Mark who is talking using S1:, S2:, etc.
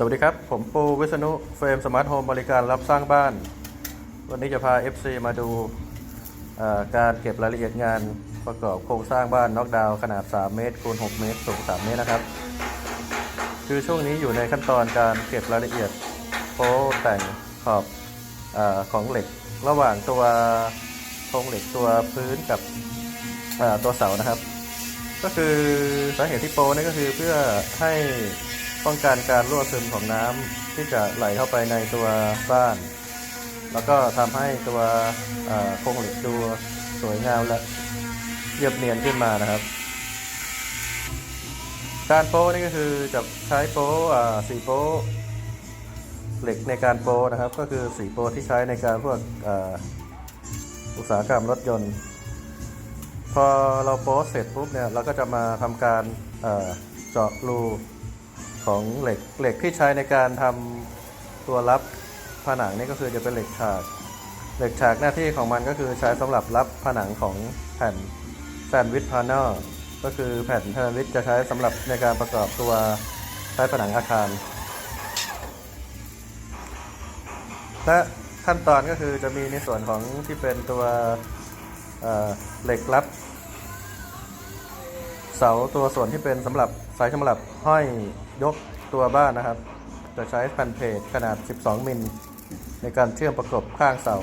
S1: สวัสดีครับ ผมปูวิษณุเฟรมสมาร์ทโฮมบริการรับสร้างบ้าน วันนี้จะพา FC มาดูการเก็บรายละเอียดงานประกอบโครงสร้างบ้านน็อกดาวน์ขนาด 3 เมตรคูณ6เมตรสูง 3 เมตรนะครับ คือช่วงนี้อยู่ในขั้นตอนการเก็บรายละเอียดโป๊แต่งขอบอของเหล็ก ระหว่างตัวโครงเหล็กตัวพื้นกับตัวเสานะครับ ก็คือสาเหตุที่โปนี่ก็คือเพื่อให้ ป้องกันการรั่วซึมของน้ำที่จะไหลเข้าไปในตัวบ้าน แล้วก็ทำให้ตัวโครงเหล็กดูสวยงามและเรียบเนียนขึ้นมานะครับ การโป้นี่ก็คือจะใช้โป้สีโป้เหล็กในการโป้นะครับ ก็คือสีโป้ที่ใช้ในการพวกอุตสาหกรรมรถยนต์ พอเราโพสต์เสร็จปุ๊บเนี่ยเราก็จะมาทำการเจาะรู ของเหล็กเหล็กที่ใช้ในการทำตัวรับผนังนี่ก็คือจะเป็นเหล็กฉาก เหล็กฉากหน้าที่ของมันก็คือใช้สำหรับรับผนังของแผ่นแซนด์วิชพา n นลก็คือแผ่นแซนด์วิชจะใช้สำหรับในการประกอบตัวใช้ผนังอาคาร และขั้นตอนก็คือจะมีในส่วนของที่เป็นตัวเเหล็กรับ เสาตัวส่วนที่เป็นสำหรับสายสำหรับห้อยยกตัวบ้านนะครับ จะใช้แผ่นเพจขนาด 12 มิลในการเชื่อมประกบข้างเสา